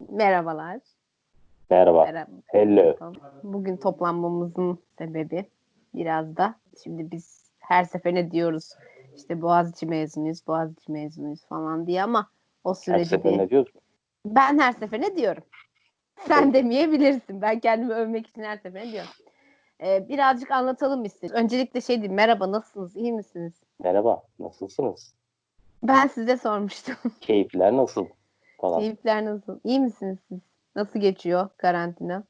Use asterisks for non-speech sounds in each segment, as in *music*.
Merhabalar. Merhaba. Merhaba. Hello. Bugün toplanmamızın sebebi biraz da şimdi biz her seferine diyoruz işte Boğaziçi mezunuyuz, Boğaziçi mezunuyuz falan diye ama o Her süreci seferinde bir... diyoruz mu? Ben her seferine diyorum. Sen demeyebilirsin. Ben kendimi övmek için her seferine diyorum. Ee, birazcık anlatalım istedim. Öncelikle şey diyeyim. Merhaba nasılsınız? İyi misiniz? Merhaba. Nasılsınız? Ben size sormuştum. Keyifler nasıl? Falan. Keyifler nasıl? İyi misiniz siz? Nasıl geçiyor karantina?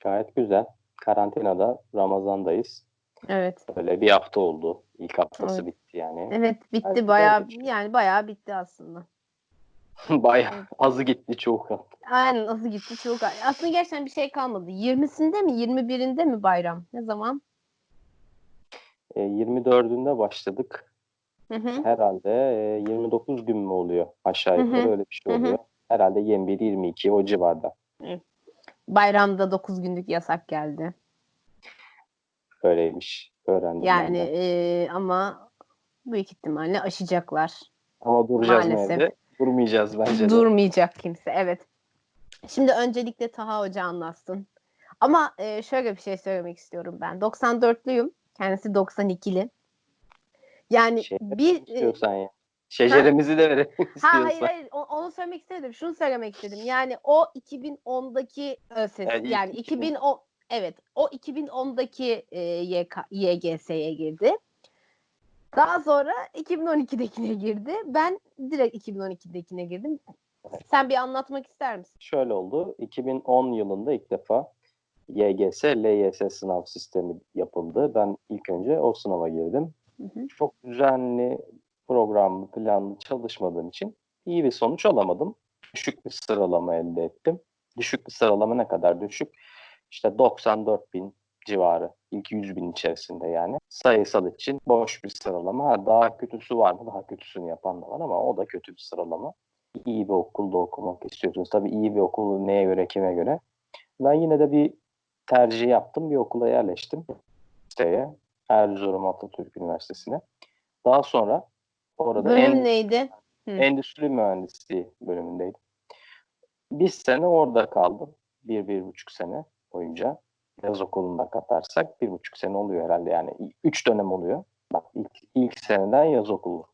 Gayet güzel. Karantinada Ramazan'dayız. Evet. Böyle bir hafta oldu. İlk haftası Evet. bitti yani. Evet bitti Hadi bayağı yani bayağı bitti aslında. *laughs* Bayağı azı gitti çoğu kaldı. Aynen nasıl gitti çok aslında gerçekten bir şey kalmadı. 20'sinde mi 21'inde mi bayram? Ne zaman? E, 24'ünde başladık. Hı hı. Herhalde e, 29 gün mü oluyor? Aşağı Hı hı. yukarı öyle bir şey Hı hı. oluyor. Herhalde 21-22 o civarda. Bayramda 9 günlük yasak geldi. Öyleymiş. Öğrendim Yani e, ama büyük ihtimalle aşacaklar. Ama duracağız maalesef. evde? Durmayacağız bence de. Durmayacak kimse. Evet. Şimdi öncelikle Taha Hoca anlatsın. Ama e, şöyle bir şey söylemek istiyorum ben. 94'lüyüm. Kendisi 92'li. Yani Şey, bir İstiyorsan ya. Şeceremizi de verelim *laughs* Ha istiyorsan. hayır hayır O- onu söylemek istedim. Şunu söylemek istedim. Yani o 2010'daki ÖSS Yani yani 2010 2010 evet o 2010'daki e, YK, YGS'ye girdi. Daha sonra 2012'dekine girdi. Ben direkt 2012'dekine girdim. Sen bir anlatmak ister misin? Şöyle oldu. 2010 yılında ilk defa YGS, LYS sınav sistemi yapıldı. Ben ilk önce o sınava girdim. Hı. Çok düzenli, programlı, planlı çalışmadığım için iyi bir sonuç alamadım. Düşük bir sıralama elde ettim. Düşük bir sıralama ne kadar düşük? İşte 94 bin civarı. İlk 100 bin içerisinde yani. Sayısal için boş bir sıralama. Ha, daha kötüsü var mı? Daha kötüsünü yapan da var ama o da kötü bir sıralama. İyi bir okulda okumak istiyorsunuz. Tabii iyi bir okul neye göre, kime göre. Ben yine de bir tercih yaptım. Bir okula yerleştim. Şeye, Erzurum Atatürk Üniversitesi'ne. Daha sonra orada Bölüm en, neydi? Hı. endüstri mühendisliği bölümündeydim. Bir sene orada kaldım. Bir, bir buçuk sene boyunca. Yaz okulunda katarsak bir buçuk sene oluyor herhalde. Yani üç dönem oluyor. Bak ilk, ilk seneden yaz okulu.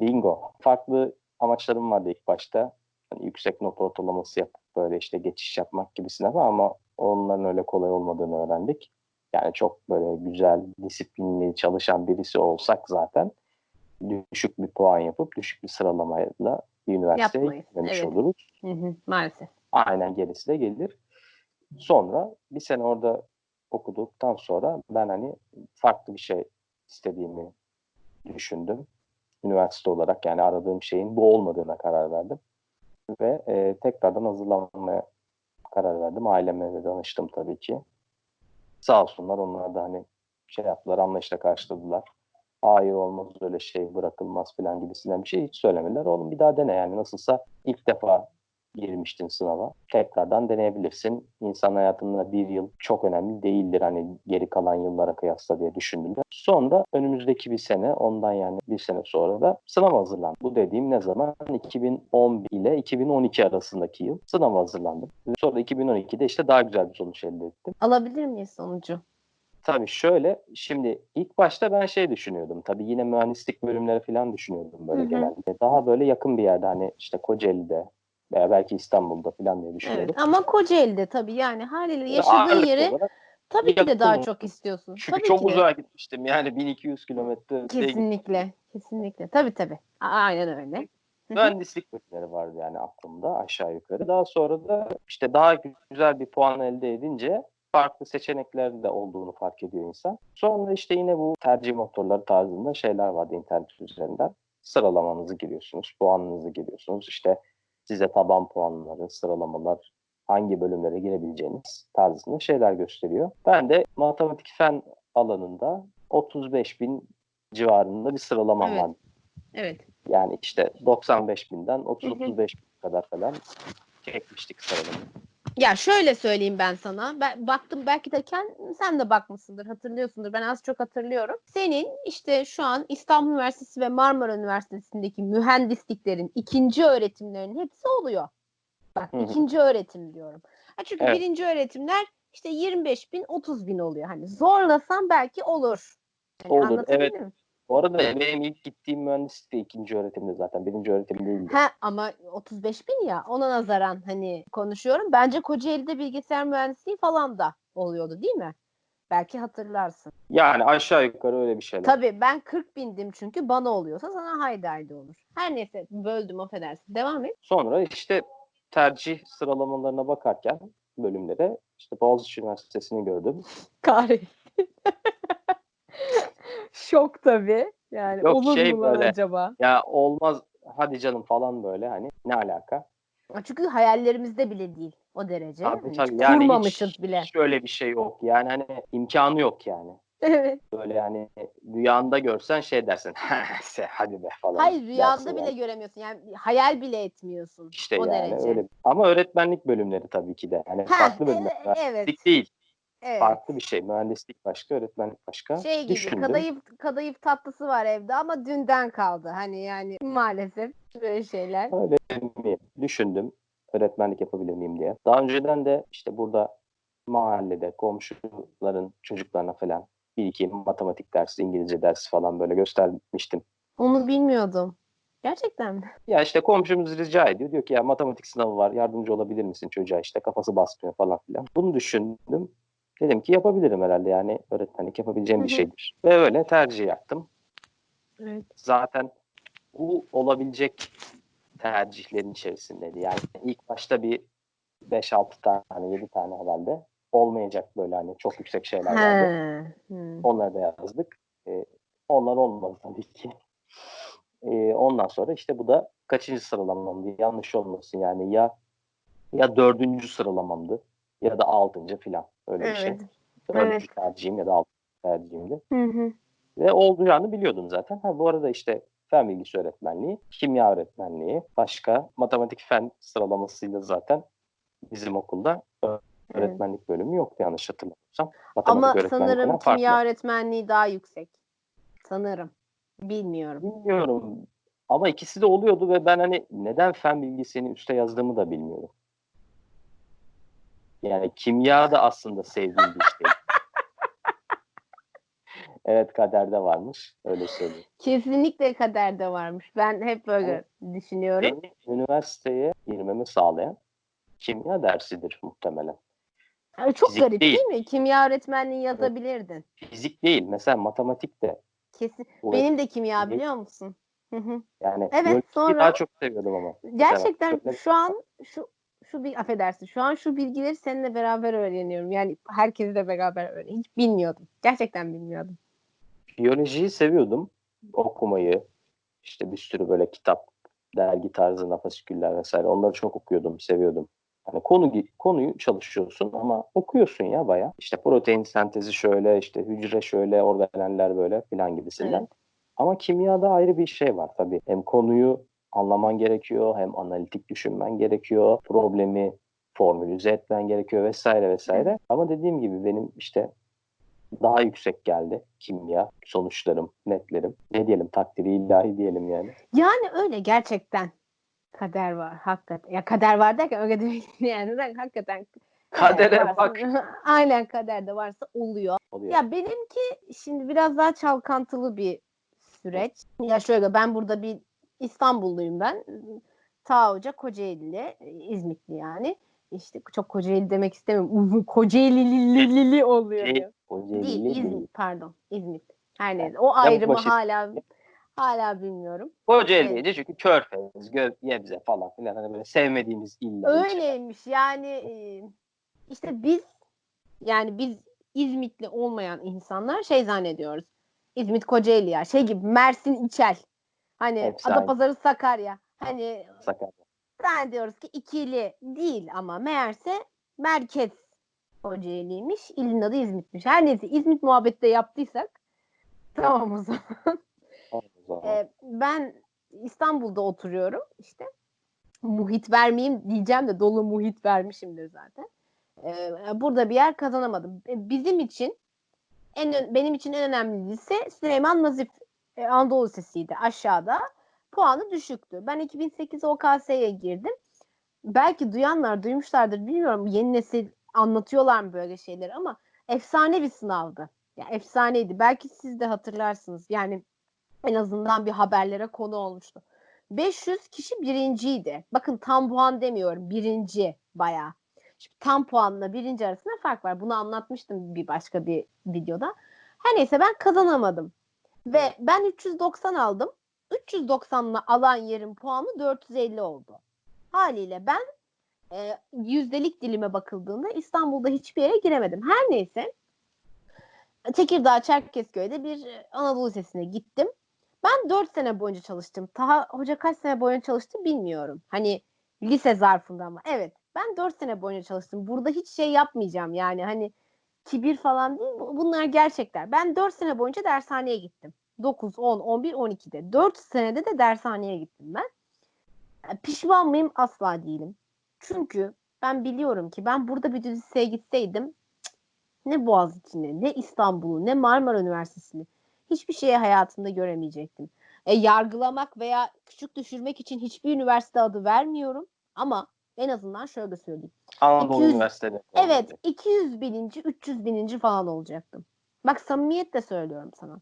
Bingo. Farklı amaçlarım vardı ilk başta. Hani yüksek not ortalaması yapıp böyle işte geçiş yapmak gibisine ama onların öyle kolay olmadığını öğrendik. Yani çok böyle güzel, disiplinli çalışan birisi olsak zaten düşük bir puan yapıp düşük bir sıralamayla bir üniversiteye Yapmayız, gitmemiş evet. oluruz. Hı hı, Maalesef. Aynen gerisi de gelir. Sonra bir sene orada okuduktan sonra ben hani farklı bir şey istediğimi düşündüm. Üniversite olarak yani aradığım şeyin bu olmadığına karar verdim. Ve e, tekrardan hazırlanmaya karar verdim. Aileme de danıştım tabii ki. Sağ olsunlar onlar da hani şey yaptılar, anlayışla karşıladılar. Hayır olmaz öyle şey bırakılmaz falan gibisinden bir şey hiç söylemediler. Oğlum bir daha dene yani nasılsa ilk defa girmiştin sınava. Tekrardan deneyebilirsin. İnsan hayatında bir yıl çok önemli değildir hani geri kalan yıllara kıyasla diye düşündüler. Sonra önümüzdeki bir sene ondan yani bir sene sonra da sınav hazırlandım. Bu dediğim ne zaman? 2011 ile 2012 arasındaki yıl sınav hazırlandım. Sonra 2012'de işte daha güzel bir sonuç elde ettim. Alabilir miyiz sonucu? Tabii şöyle şimdi ilk başta ben şey düşünüyordum. Tabii yine mühendislik bölümleri falan düşünüyordum böyle Hı hı. genelde. Daha böyle yakın bir yerde hani işte Kocaeli'de veya belki İstanbul'da falan diye düşünüyordum. Evet ama Kocaeli'de tabii yani haliyle Böyle yaşadığın ağırlıklı yeri olarak. tabii ki de daha çok istiyorsun. Çünkü tabii çok ki uzağa gitmiştim. Yani 1200 kilometre Kesinlikle. Kesinlikle. Tabii tabii. Aynen öyle. Mühendislik bölümleri vardı yani aklımda aşağı yukarı. Daha sonra da işte daha güzel bir puan elde edince farklı seçenekler de olduğunu fark ediyor insan. Sonra işte yine bu tercih motorları tarzında şeyler vardı internet üzerinden. Sıralamanızı giriyorsunuz, puanınızı giriyorsunuz. İşte size taban puanları, sıralamalar, hangi bölümlere girebileceğiniz tarzında şeyler gösteriyor. Ben de matematik fen alanında 35 bin civarında bir sıralamam Evet. vardı. Evet. Yani işte 95 binden Hı hı. 30-35 bin kadar falan çekmiştik sıralamayı. Ya şöyle söyleyeyim ben sana. Ben baktım belki de kend- sen de bakmışsındır, hatırlıyorsundur. Ben az çok hatırlıyorum. Senin işte şu an İstanbul Üniversitesi ve Marmara Üniversitesi'ndeki mühendisliklerin ikinci öğretimlerinin hepsi oluyor. Bak ikinci öğretim diyorum. Ha, çünkü Evet. birinci öğretimler işte 25 bin 30 bin oluyor. Hani zorlasam belki olur. Hani Olur, evet. mi? Bu arada benim ilk gittiğim mühendislik de ikinci öğretimde zaten. Birinci öğretim değildi. Ha ama 35 bin ya ona nazaran hani konuşuyorum. Bence Kocaeli'de bilgisayar mühendisliği falan da oluyordu değil mi? Belki hatırlarsın. Yani aşağı yukarı öyle bir şeyler. Tabii ben 40 bindim çünkü bana oluyorsa sana haydi haydi olur. Her neyse böldüm affedersin. Devam et. Sonra işte tercih sıralamalarına bakarken bölümlere işte Boğaziçi Üniversitesi'ni gördüm. *laughs* Kahretsin. Şok tabii. Yani Yok, olur şey mu böyle. acaba? Ya olmaz hadi canım falan böyle hani ne alaka? Ha, Çünkü hayallerimizde bile değil o derece. Tabii Hani tabii hiç yani kurmamışız hiç, bile. hiç öyle bir şey yok. Yani hani imkanı yok yani. Evet. Böyle yani rüyanda görsen şey dersin. "Se, hadi be falan. Hayır rüyanda dersin bile yani. göremiyorsun. Yani hayal bile etmiyorsun. İşte o yani derece. öyle. Ama öğretmenlik bölümleri tabii ki de. Yani Ha, farklı e- bölümler. evet. Değil. Evet. Farklı bir şey. Mühendislik başka, öğretmenlik başka. Şey gibi Düşündüm. kadayıf kadayıf tatlısı var evde ama dünden kaldı. Hani yani maalesef böyle şeyler. Öyle mi? Düşündüm. Öğretmenlik yapabilir miyim diye. Daha önceden de işte burada mahallede komşuların çocuklarına falan bir iki matematik dersi, İngilizce dersi falan böyle göstermiştim. Onu bilmiyordum. Gerçekten mi? Ya işte komşumuz rica ediyor. Diyor ki ya matematik sınavı var yardımcı olabilir misin çocuğa işte kafası basmıyor falan filan. Bunu düşündüm. Dedim ki yapabilirim herhalde yani öğretmenlik yapabileceğim bir şeydir. Ve öyle tercih yaptım. Evet. Zaten bu olabilecek tercihlerin içerisindeydi. Yani ilk başta bir 5-6 tane, 7 tane herhalde olmayacak böyle hani çok yüksek şeyler vardı. He. Onları da yazdık. Ee, onlar olmadı tabii ki. Ee, ondan sonra işte bu da kaçıncı sıralamamdı yanlış olmasın yani ya ya dördüncü sıralamamdı ya da altıncı filan öyle bir şey. Evet. Dördüncü Evet. tercihim ya da altıncı tercihimdi. Hı hı. Ve olacağını biliyordum zaten. Ha, bu arada işte fen bilgisi öğretmenliği, kimya öğretmenliği, başka matematik fen sıralamasıyla zaten bizim okulda öğretmenlik bölümü yoktu yanlış hatırlamıyorsam. Ama Matematik öğretmenliği sanırım farklı. kimya öğretmenliği daha yüksek. Sanırım. Bilmiyorum. Bilmiyorum. Ama ikisi de oluyordu ve ben hani neden fen bilgisini üste yazdığımı da bilmiyorum. Yani kimya da aslında sevdiğim bir şey. *laughs* evet kaderde varmış. Öyle söyleyeyim. Kesinlikle kaderde varmış. Ben hep böyle düşünüyorum. Benim üniversiteye girmemi sağlayan kimya dersidir muhtemelen. Ay, çok fizik garip değil. değil. mi? Kimya öğretmenliği yazabilirdin. Fizik değil. Mesela matematik de. Kesin. Bu- Benim de kimya biliyor musun? Hı hı. Yani Evet, sonra- daha çok seviyordum ama. Gerçekten Mesela- şu an şu şu bir affedersin. Şu an şu bilgileri seninle beraber öğreniyorum. Yani herkesle beraber öğreniyorum. Hiç bilmiyordum. Gerçekten bilmiyordum. Biyolojiyi seviyordum. Okumayı. işte bir sürü böyle kitap, dergi tarzında fasiküller vesaire. Onları çok okuyordum, seviyordum. Hani konu konuyu çalışıyorsun ama okuyorsun ya baya. İşte protein sentezi şöyle, işte hücre şöyle, organeller böyle filan gibisinden. Evet. Ama kimyada ayrı bir şey var tabii. Hem konuyu anlaman gerekiyor, hem analitik düşünmen gerekiyor, problemi formülize etmen gerekiyor vesaire vesaire. Ama dediğim gibi benim işte daha yüksek geldi kimya sonuçlarım, netlerim. Ne diyelim takdiri ilahi diyelim yani. Yani öyle gerçekten kader var hakikaten. Ya kader var derken öyle değil *laughs* yani. Ben hakikaten kader Kadere varsa- bak. *laughs* Aynen kaderde varsa oluyor. Oluyor. Ya benimki şimdi biraz daha çalkantılı bir süreç. Ya şöyle ben burada bir İstanbulluyum ben. Ta Hoca Kocaeli'li, İzmitli yani. İşte çok Kocaeli demek istemiyorum. Uzun Kocaeli'li oluyor. Şey. Kocaeli Değil. İzmit pardon. İzmit. Her neyse. O ayrımı başı- hala *laughs* hala bilmiyorum. Kocaeli Evet. çünkü Körfez, Gö- Gebze falan filan hani böyle sevmediğimiz iller. Öyleymiş. Yani e, işte biz yani biz İzmitli olmayan insanlar şey zannediyoruz. İzmit Kocaeli ya. Şey gibi Mersin İçel. Hani Hepsi aynı. Adapazarı Sakarya. Hani Sakarya. zannediyoruz ki ikili değil ama meğerse merkez Kocaeli'ymiş. İlin adı İzmit'miş. Her neyse İzmit muhabbeti de yaptıysak tamam o zaman. *laughs* Ee, ben İstanbul'da oturuyorum işte. Muhit vermeyeyim diyeceğim de dolu muhit vermişimdir zaten. Ee, burada bir yer kazanamadım. E, Bizim için en benim için en önemli lise Süleyman Nazif e, Anadolu Lisesi'ydi aşağıda. Puanı düşüktü. Ben 2008 OKS'ye girdim. belki duyanlar duymuşlardır bilmiyorum yeni nesil anlatıyorlar mı böyle şeyleri ama efsane bir sınavdı. Ya efsaneydi. Belki siz de hatırlarsınız. Yani en azından bir haberlere konu olmuştu. 500 kişi birinciydi. Bakın tam puan demiyorum. Birinci bayağı. Şimdi tam puanla birinci arasında fark var. Bunu anlatmıştım bir başka bir videoda. Her neyse ben kazanamadım. Ve ben 390 aldım. 390'la alan yerin puanı 450 oldu. Haliyle ben e, yüzdelik dilime bakıldığında İstanbul'da hiçbir yere giremedim. Her neyse Tekirdağ Çerkezköy'de bir e, Anadolu Lisesi'ne gittim. Ben 4 sene boyunca çalıştım. Taha hoca kaç sene boyunca çalıştı bilmiyorum. Hani lise zarfında ama evet ben 4 sene boyunca çalıştım. Burada hiç şey yapmayacağım yani hani kibir falan değil. Bunlar gerçekler. Ben 4 sene boyunca dershaneye gittim. 9, 10, 11, 12'de. 4 senede de dershaneye gittim ben. Pişman mıyım? Asla değilim. Çünkü ben biliyorum ki ben burada bir liseye gitseydim ne Boğaziçi'ni, ne İstanbul'u, ne Marmara Üniversitesi'ni hiçbir şeye hayatımda göremeyecektim. E, yargılamak veya küçük düşürmek için hiçbir üniversite adı vermiyorum ama en azından şöyle söyleyeyim. Anadolu 200 Üniversitesi. Evet 200 bininci 300 bininci falan olacaktım. Bak samimiyetle söylüyorum sana.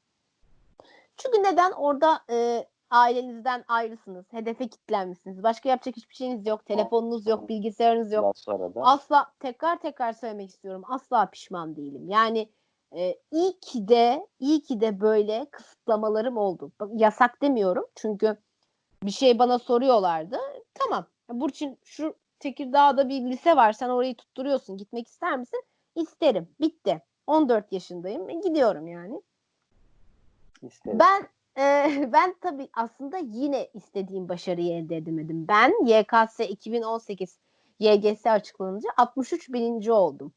Çünkü neden orada e, ailenizden ayrısınız, hedefe kilitlenmişsiniz. Başka yapacak hiçbir şeyiniz yok, telefonunuz yok, bilgisayarınız yok. Asla tekrar tekrar söylemek istiyorum. Asla pişman değilim. Yani e, iyi ki de iyi ki de böyle kısıtlamalarım oldu. Bak, yasak demiyorum çünkü bir şey bana soruyorlardı. Tamam. Burçin şu Tekirdağ'da bir lise var. Sen orayı tutturuyorsun. Gitmek ister misin? İsterim. Bitti. 14 yaşındayım. E, gidiyorum yani. isterim. Ben e, *laughs* ben tabii aslında yine istediğim başarıyı elde edemedim. Ben YKS 2018 YGS açıklanınca 63 bininci oldum.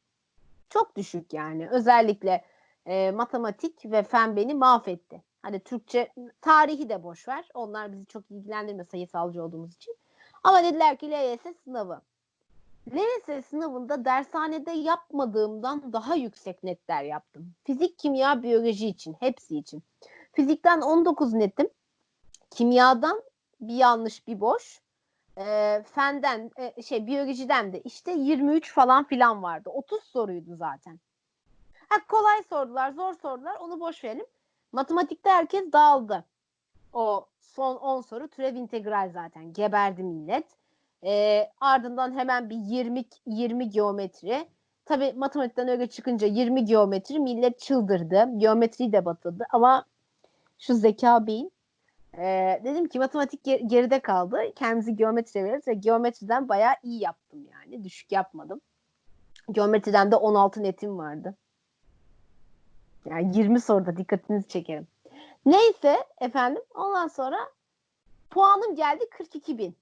Çok düşük yani. Özellikle e, matematik ve fen beni mahvetti. Hani Türkçe, tarihi de boş ver. Onlar bizi çok ilgilendirmiyor sayısalcı olduğumuz için. Ama dediler ki LYS sınavı. LYS sınavında dershanede yapmadığımdan daha yüksek netler yaptım. Fizik, kimya, biyoloji için, hepsi için. Fizikten 19 netim. Kimyadan bir yanlış bir boş. E, fenden e, şey biyolojiden de işte 23 falan filan vardı. 30 soruydu zaten. Ha, kolay sordular, zor sordular. Onu boş verelim. Matematikte herkes dağıldı. O son 10 soru türev integral zaten. Geberdi millet. E, ardından hemen bir 20 20 geometri. Tabii matematikten öyle çıkınca 20 geometri millet çıldırdı. Geometriyi de batırdı ama şu zeka beyin. Ee, dedim ki matematik ger- geride kaldı. Kendimizi geometriye veririz ve geometriden bayağı iyi yaptım yani. Düşük yapmadım. Geometriden de 16 netim vardı. Yani 20 soruda dikkatinizi çekerim. Neyse efendim ondan sonra puanım geldi 42 bin.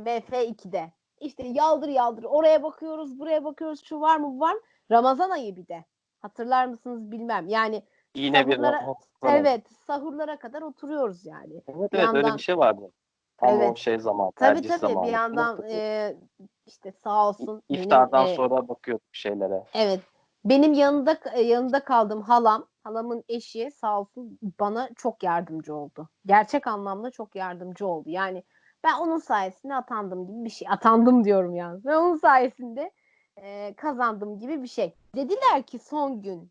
BF2'de. İşte yaldır yaldır oraya bakıyoruz buraya bakıyoruz şu var mı bu var mı? Ramazan ayı bir de. Hatırlar mısınız bilmem. Yani Yine bir sahurlara- not- Evet, sahurlara kadar oturuyoruz yani. Evet, Bir evet öyle yandan- bir şey vardı. Tam o Evet. şey zaman, Tabii tabii zamanı. bir yandan e, işte sağ olsun benim, İftardan e, sonra bakıyorduk bir şeylere. evet benim yanında e, yanında kaldığım halam, halamın eşi sağ olsun bana çok yardımcı oldu. Gerçek anlamda çok yardımcı oldu. Yani ben onun sayesinde atandım gibi bir şey. Atandım diyorum yani. Ve onun sayesinde e, kazandım gibi bir şey. Dediler ki son gün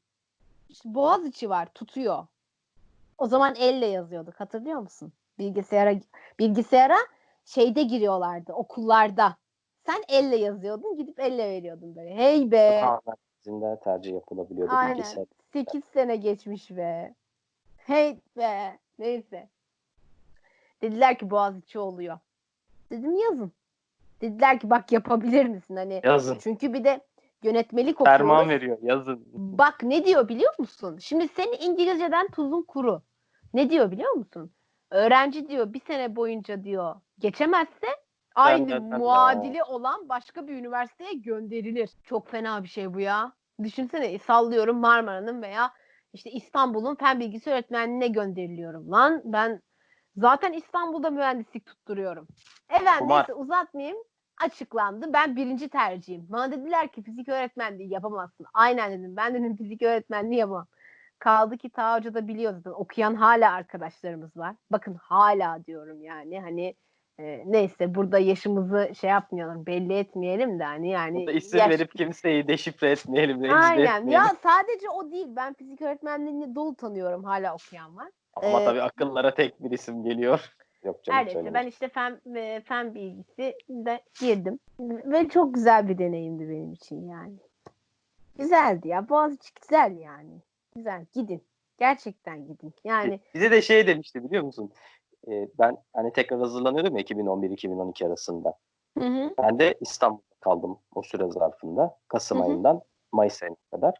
işte Boğaziçi var tutuyor. O zaman elle yazıyorduk hatırlıyor musun? Bilgisayara bilgisayara şeyde giriyorlardı okullarda. Sen elle yazıyordun gidip elle veriyordun böyle. Hey be. İzinde tercih yapılabiliyordu Aynen. bilgisayar. 8 sene geçmiş be. Hey be. Neyse. Dediler ki Boğaziçi oluyor. Dedim yazın. Dediler ki bak yapabilir misin hani. Yazın. Çünkü bir de yönetmelik okuyoruz. Ferman veriyor. Yazın. Bak ne diyor biliyor musun? Şimdi senin İngilizceden tuzun kuru. Ne diyor biliyor musun? Öğrenci diyor bir sene boyunca diyor geçemezse aynı Göndermez muadili olan başka bir üniversiteye gönderilir. Çok fena bir şey bu ya. Düşünsene sallıyorum Marmara'nın veya işte İstanbul'un fen bilgisi öğretmenliğine gönderiliyorum. Lan ben zaten İstanbul'da mühendislik tutturuyorum. Evet Kumar. neyse uzatmayayım. Açıklandı. Ben birinci tercihim. Bana dediler ki fizik öğretmenliği yapamazsın. Aynen dedim. Ben dedim fizik öğretmenliği yapamam. Kaldı ki ta hoca da biliyor zaten. Okuyan hala arkadaşlarımız var. Bakın hala diyorum yani. Hani e, neyse burada yaşımızı şey yapmayalım belli etmeyelim de hani yani Burada isim yaş- verip kimseyi deşifre etmeyelim. Aynen. etmeyelim. Ya sadece o değil. Ben fizik öğretmenliğini dolu tanıyorum. Hala okuyan var. Ama Ee, tabii akıllara tek bir isim geliyor. *laughs* Yok canım Her neyse ben işte fen, e, fen bilgisi de girdim. Ve çok güzel bir deneyimdi benim için yani. Güzeldi ya. Boğaziçi güzel yani. Güzel. Gidin. Gerçekten gidin. Yani Bize de şey demişti biliyor musun? Ee, ben hani tekrar hazırlanıyordum ya 2011-2012 arasında. hı hı. Ben de İstanbul'da kaldım o süre zarfında. Kasım Hı hı. ayından Mayıs ayına kadar.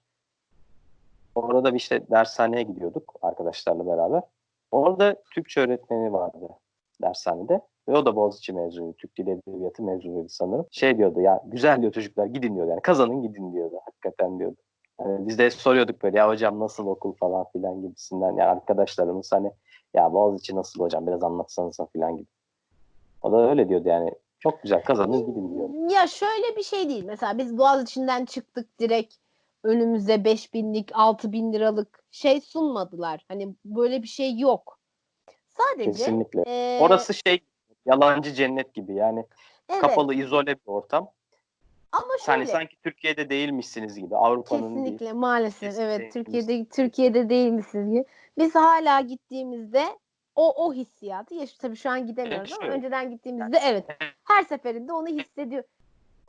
Orada bir işte dershaneye gidiyorduk arkadaşlarla beraber. Orada Türkçe öğretmeni vardı dershanede. Ve o da Boğaziçi mezunu. Türk Dili Edebiyatı mezunuydu sanırım. Şey diyordu ya güzel diyor çocuklar gidin diyordu. Yani kazanın gidin diyordu. Hakikaten diyordu. Yani biz de soruyorduk böyle ya hocam nasıl okul falan filan gibisinden. Yani arkadaşlarımız hani ya Boğaziçi nasıl hocam biraz anlatsanız falan gibi. O da öyle diyordu yani. Çok güzel kazanın gidin diyordu. Ya şöyle bir şey değil. Mesela biz Boğaziçi'nden çıktık direkt önümüze 5 binlik, 6 bin liralık şey sunmadılar. Hani böyle bir şey yok. Sadece Kesinlikle. e, Orası şey yalancı cennet gibi yani evet, kapalı izole bir ortam. ama Hani şöyle sanki Türkiye'de değilmişsiniz gibi Avrupa'nın değil. kesinlikle maalesef Kesinlikle evet. Türkiye'de Türkiye'de değil misiniz gibi. Biz hala gittiğimizde o o hissiyatı yaş tabii şu an gidemiyoruz ama önceden gittiğimizde evet her seferinde onu hissediyor.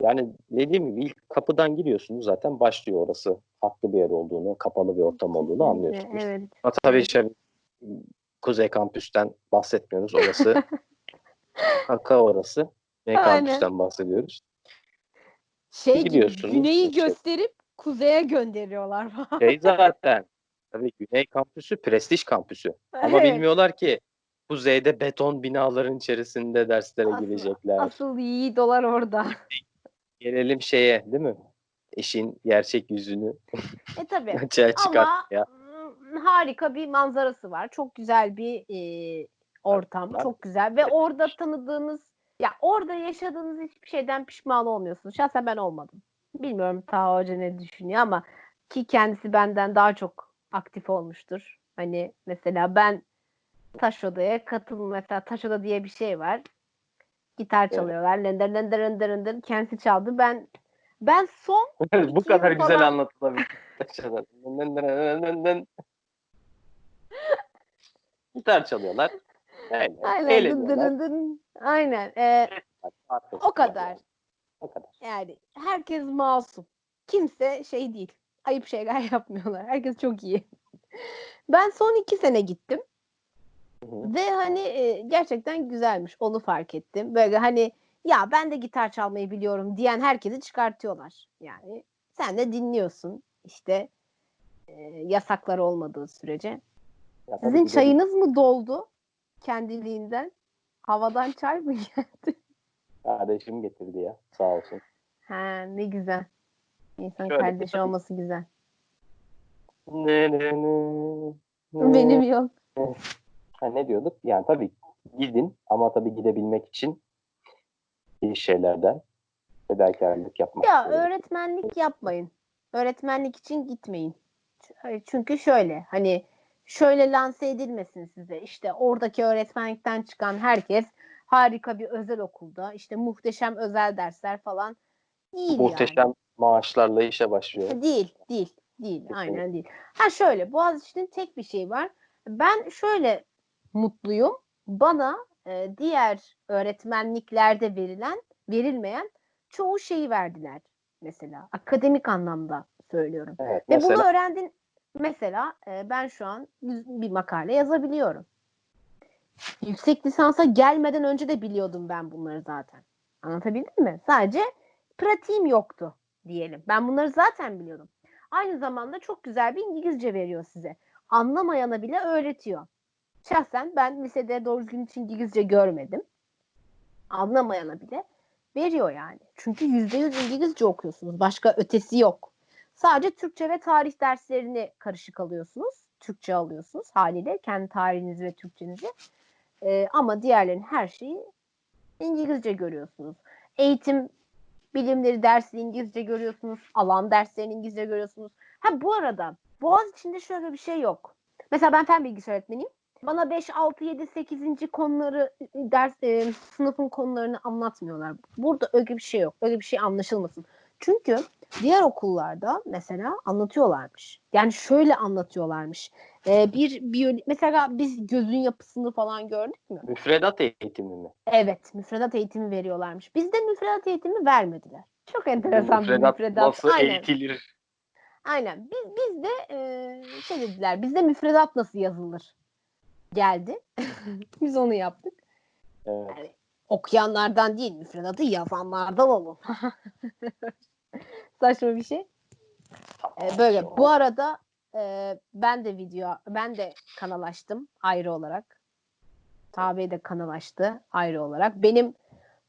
Yani dediğim gibi ilk kapıdan giriyorsunuz zaten başlıyor orası farklı bir yer olduğunu, kapalı bir ortam olduğunu anlıyorsunuz. Evet. Ama tabii işte Kuzey Kampüs'ten bahsetmiyoruz. Orası *laughs* kaka orası. Güney. Kampüs'ten bahsediyoruz. Şey gibi Gidiyorsunuz, güneyi işte. gösterip kuzeye gönderiyorlar falan. Şey zaten tabii Güney Kampüsü prestij kampüsü. Ama Evet. bilmiyorlar ki kuzeyde beton binaların içerisinde derslere Asıl- girecekler. Asıl yiğidolar orada. *laughs* Gelelim şeye değil mi? İşin gerçek yüzünü E tabii. *laughs* açığa çıkart Ama ya. mm, harika bir manzarası var. Çok güzel bir e, ortam. Çok güzel. Ve orada tanıdığınız ya orada yaşadığınız hiçbir şeyden pişman olmuyorsunuz. Şahsen ben olmadım. Bilmiyorum Taha Hoca ne düşünüyor ama ki kendisi benden daha çok aktif olmuştur. Hani mesela ben Taş Oda'ya katılım mesela Taş Oda diye bir şey var. Gitar çalıyorlar. Lender lender lender lender. Kendisi çaldı. Ben ben son *laughs* Bu kadar yıl güzel falan- anlatılabilir. Gitar çalıyorlar. Öyle, aynen dın dın. Aynen. Ee, o kadar. O kadar. Yani herkes masum. Kimse şey değil. Ayıp şeyler *laughs* yapmıyorlar. Herkes çok iyi. Ben son iki sene gittim. Hı hı. Ve hani e, gerçekten güzelmiş. Onu fark ettim. Böyle hani ya ben de gitar çalmayı biliyorum diyen herkesi çıkartıyorlar. Yani sen de dinliyorsun. İşte e, yasaklar olmadığı sürece. Ya Sizin çayınız mı doldu kendiliğinden? Havadan çay mı *laughs* geldi? Kardeşim getirdi ya. Sağ olsun. Ha ne güzel. İnsan Şöyle kardeşi tabii- olması güzel. Ne, ne, ne, ne. Benim yok. Ha, ne diyorduk? Yani tabii gidin ama tabii gidebilmek için iyi şeylerden fedakarlık yapmak Ya gerekiyor. öğretmenlik yapmayın. Öğretmenlik için gitmeyin. Çünkü şöyle hani şöyle lanse edilmesin size. İşte oradaki öğretmenlikten çıkan herkes harika bir özel okulda işte muhteşem özel dersler falan değil Muhteşem maaşlarla işe başlıyor. yani. Değil, değil, değil. Kesinlikle. Aynen değil. Ha şöyle Boğaziçi'nin tek bir şey var. Ben şöyle mutluyum. Bana e, diğer öğretmenliklerde verilen, verilmeyen çoğu şeyi verdiler mesela. Akademik anlamda söylüyorum. Evet, Ve mesela bunu öğrendin. Mesela e, ben şu an bir makale yazabiliyorum. Yüksek lisansa gelmeden önce de biliyordum ben bunları zaten. Anlatabildim mi? Sadece pratiğim yoktu diyelim. Ben bunları zaten biliyordum. Aynı zamanda çok güzel bir İngilizce veriyor size. Anlamayana bile öğretiyor. Şahsen ben lisede doğru düzgün hiç İngilizce görmedim. Anlamayana bile veriyor yani. Çünkü yüzde yüz İngilizce okuyorsunuz. Başka ötesi yok. Sadece Türkçe ve tarih derslerini karışık alıyorsunuz. Türkçe alıyorsunuz haliyle. Kendi tarihinizi ve Türkçenizi. Ee, ama diğerlerin her şeyi İngilizce görüyorsunuz. Eğitim bilimleri dersi İngilizce görüyorsunuz. Alan derslerini İngilizce görüyorsunuz. Ha bu arada Boğaz içinde şöyle bir şey yok. Mesela ben fen bilgisi öğretmeniyim. bana 5, 6, 7, 8. konuları ders e, sınıfın konularını anlatmıyorlar. Burada öyle bir şey yok. Öyle bir şey anlaşılmasın. Çünkü diğer okullarda mesela anlatıyorlarmış. Yani şöyle anlatıyorlarmış. Ee, bir biyolo- mesela biz gözün yapısını falan gördük mü? Müfredat eğitimi mi? Evet, müfredat eğitimi veriyorlarmış. Bizde müfredat eğitimi vermediler. Çok enteresan bir Müfredat müfredat. nasıl Aynen. eğitilir? Aynen. Biz bizde e, şey dediler. Bizde müfredat nasıl yazılır? Geldi. *laughs* Biz onu yaptık. Evet. Okuyanlardan değil, müfredatı yazanlardan olun. *laughs* Saçma bir şey. E, böyle. Bu arada e, ben de video, ben de kanal açtım ayrı olarak. Tabi de kanal açtı ayrı olarak. Benim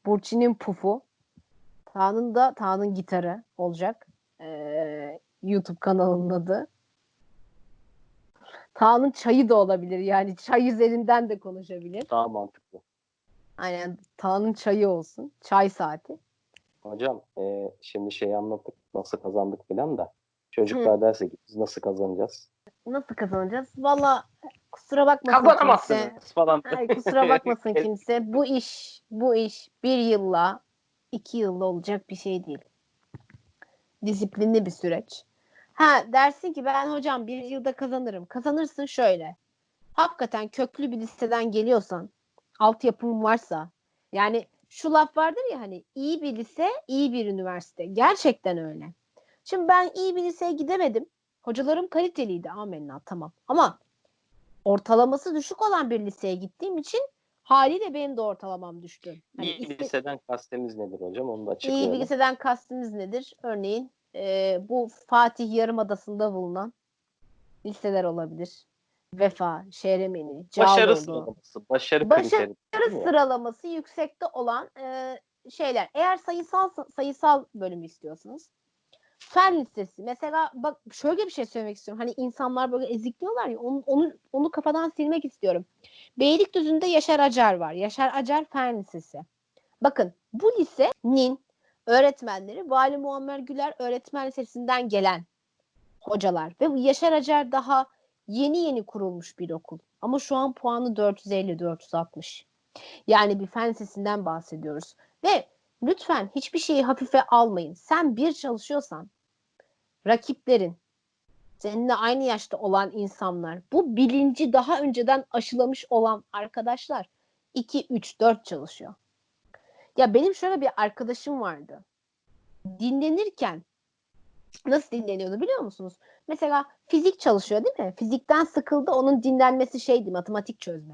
Burçin'in pufu, Tan'ın da Tan'ın gitarı olacak. E, YouTube kanalının adı. Tan'ın çayı da olabilir. Yani çay üzerinden de konuşabilir. Daha mantıklı. Aynen Tan'ın çayı olsun. Çay saati. Hocam e, şimdi şey anlattık nasıl kazandık filan da çocuklar derse ki biz nasıl kazanacağız? Nasıl kazanacağız? Valla kusura bakmasın kimse. Kazanamazsınız falan. Ay, kusura *laughs* bakmasın kimse. Bu iş, bu iş bir yılla, iki yılla olacak bir şey değil. Disiplinli bir süreç. Ha dersin ki ben hocam bir yılda kazanırım. Kazanırsın şöyle. Hakikaten köklü bir listeden geliyorsan, altyapın varsa, yani şu laf vardır ya hani iyi bir lise, iyi bir üniversite. Gerçekten öyle. Şimdi ben iyi bir liseye gidemedim. Hocalarım kaliteliydi amenna tamam. Ama ortalaması düşük olan bir liseye gittiğim için haliyle benim de ortalamam düştü. Hani İyi bir liseden kastemiz nedir hocam? Onu da iyi açıklayalım. bir liseden kastınız nedir? Örneğin e, bu Fatih Yarımadası'nda bulunan liseler olabilir. Vefa, Şehremeni, Başarı Cağaloğlu. sıralaması, başarı Başarı kriteri. Başarı mi? sıralaması yüksekte olan e, şeyler. Eğer sayısal sayısal bölümü istiyorsanız Fen lisesi. Mesela bak şöyle bir şey söylemek istiyorum. Hani insanlar böyle ezikliyorlar ya onu, onu, onu kafadan silmek istiyorum. Beylikdüzü'nde Yaşar Acar var. Yaşar Acar Fen Lisesi. Bakın bu lisenin öğretmenleri Vali Muammer Güler Öğretmen Lisesi'nden gelen hocalar. Ve bu Yaşar Acar daha yeni yeni kurulmuş bir okul. Ama şu an puanı 450-460. Yani bir fen lisesinden bahsediyoruz. Ve lütfen hiçbir şeyi hafife almayın. Sen bir çalışıyorsan rakiplerin seninle aynı yaşta olan insanlar bu bilinci daha önceden aşılamış olan arkadaşlar 2 3 4 çalışıyor. Ya benim şöyle bir arkadaşım vardı. Dinlenirken nasıl dinleniyordu biliyor musunuz? Mesela fizik çalışıyor değil mi? Fizikten sıkıldı onun dinlenmesi şeydi matematik çözme.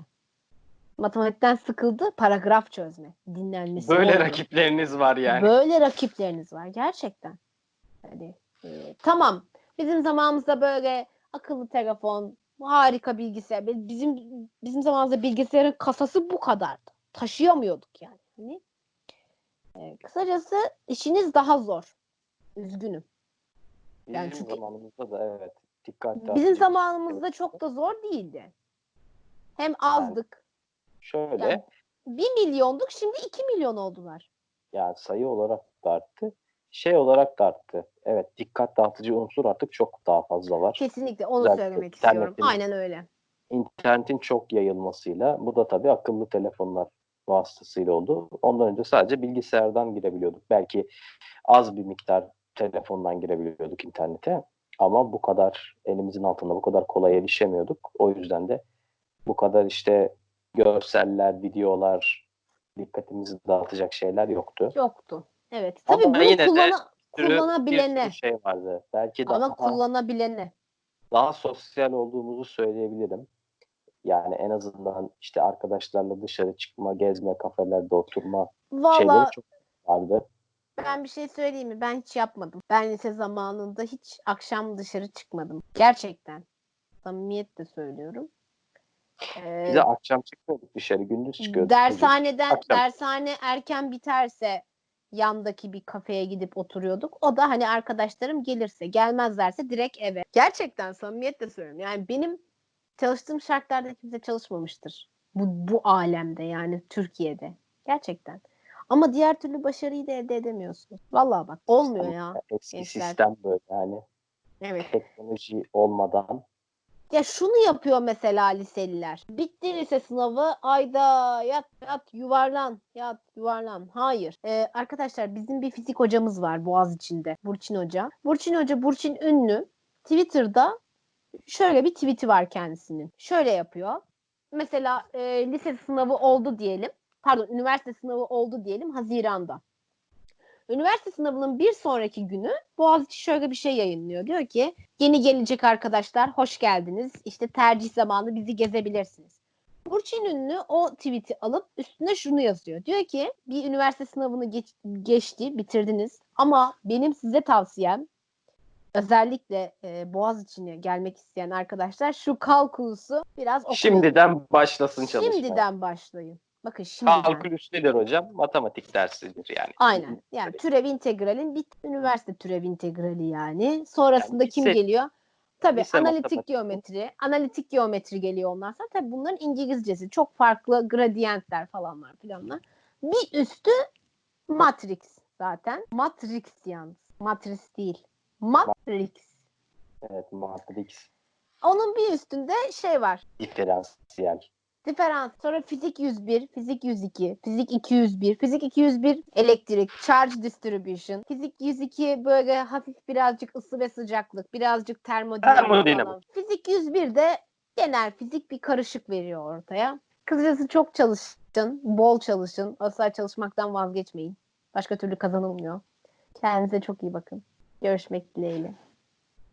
Matematikten sıkıldı paragraf çözme. Dinlenmesi. Böyle olmadı. rakipleriniz var yani. Böyle rakipleriniz var gerçekten. Hani e, tamam bizim zamanımızda böyle akıllı telefon, harika bilgisayar. Bizim bizim zamanımızda bilgisayarın kasası bu kadardı. Taşıyamıyorduk yani. Hani e, kısacası işiniz daha zor. Üzgünüm. Yani Bizim çünkü- zamanımızda da evet. Dikkat Bizim zamanımızda çok da zor değildi. Hem azdık. Şöyle Yani- Bir milyonduk şimdi iki milyon oldular. yani sayı olarak da arttı. Şey olarak da arttı. Evet dikkat dağıtıcı unsur artık çok daha fazla var. Kesinlikle onu Güzel, söylemek istiyorum. Aynen öyle. İnternetin çok yayılmasıyla bu da tabii akıllı telefonlar vasıtasıyla oldu. Ondan önce sadece bilgisayardan girebiliyorduk. Belki az bir miktar telefondan girebiliyorduk internete. Ama bu kadar elimizin altında bu kadar kolay erişemiyorduk. O yüzden de bu kadar işte görseller, videolar, dikkatimizi dağıtacak şeyler yoktu. Yoktu. Evet. Ama Tabii bunu yine de kullana- sürü- kullanabilene. Bir şey vardı. Belki daha, Ama kullanabilene. daha sosyal olduğumuzu söyleyebilirim. Yani en azından işte arkadaşlarla dışarı çıkma, gezme, kafelerde oturma şeyleri Valla çok vardı. Ben bir şey söyleyeyim mi? Ben hiç yapmadım. Ben lise zamanında hiç akşam dışarı çıkmadım. Gerçekten. Samimiyetle söylüyorum. Ee, Bize akşam çıkmıyorduk dışarı, gündüz çıkıyorduk. dershaneden Akşam. dershane erken biterse yandaki bir kafeye gidip oturuyorduk. O da hani arkadaşlarım gelirse, gelmezlerse direkt eve. Gerçekten samimiyetle söylüyorum. Yani benim çalıştığım şartlarda kimse çalışmamıştır. Bu, bu alemde yani Türkiye'de. Gerçekten. Ama diğer türlü başarıyı da elde edemiyorsun. Vallahi bak olmuyor ya. Eski gençler. sistem böyle yani Evet. teknoloji olmadan Ya şunu yapıyor mesela liseliler. Bitti lise sınavı. Ayda yat yat yuvarlan. Yat yuvarlan. Hayır. Ee, arkadaşlar bizim bir fizik hocamız var Boğaz içinde. Burçin Hoca. Burçin Hoca Burçin Ünlü. Twitter'da şöyle bir tweet'i var kendisinin. Şöyle yapıyor. Mesela e, lise sınavı oldu diyelim. Pardon üniversite sınavı oldu diyelim Haziran'da. Üniversite sınavının bir sonraki günü Boğaziçi şöyle bir şey yayınlıyor. Diyor ki yeni gelecek arkadaşlar hoş geldiniz. İşte tercih zamanı bizi gezebilirsiniz. Burçin Ünlü o tweet'i alıp üstüne şunu yazıyor. Diyor ki bir üniversite sınavını geç- geçti, bitirdiniz ama benim size tavsiyem özellikle e, Boğaziçi'ne gelmek isteyen arkadaşlar şu kalkulusu biraz okuyun. Şimdiden başlasın çalışma. Şimdiden başlayın. Bakın şimdiden. Kalkülüs nedir hocam? Matematik dersidir yani. Aynen. Yani türev integralin bir üniversite türev integrali yani. Sonrasında Yani kim lise- geliyor? Tabii lise analitik matematik. geometri. Analitik geometri geliyor ondan sonra. Tabii bunların İngilizcesi. Çok farklı gradiyentler falan var filanlar. Bir üstü matrix zaten. Matrix yalnız. Matris değil. Matrix. Evet, matrix Onun bir üstünde şey var. diferansiyel. Diferans. Sonra fizik 101, fizik 102, fizik 201, fizik 201 elektrik, charge distribution. Fizik 102 böyle hafif birazcık ısı ve sıcaklık, birazcık termodinamik Termodinamik. Fizik 101 de genel fizik bir karışık veriyor ortaya. Kısacası çok çalışın, bol çalışın. Asla çalışmaktan vazgeçmeyin. Başka türlü kazanılmıyor. Kendinize çok iyi bakın. Görüşmek dileğiyle.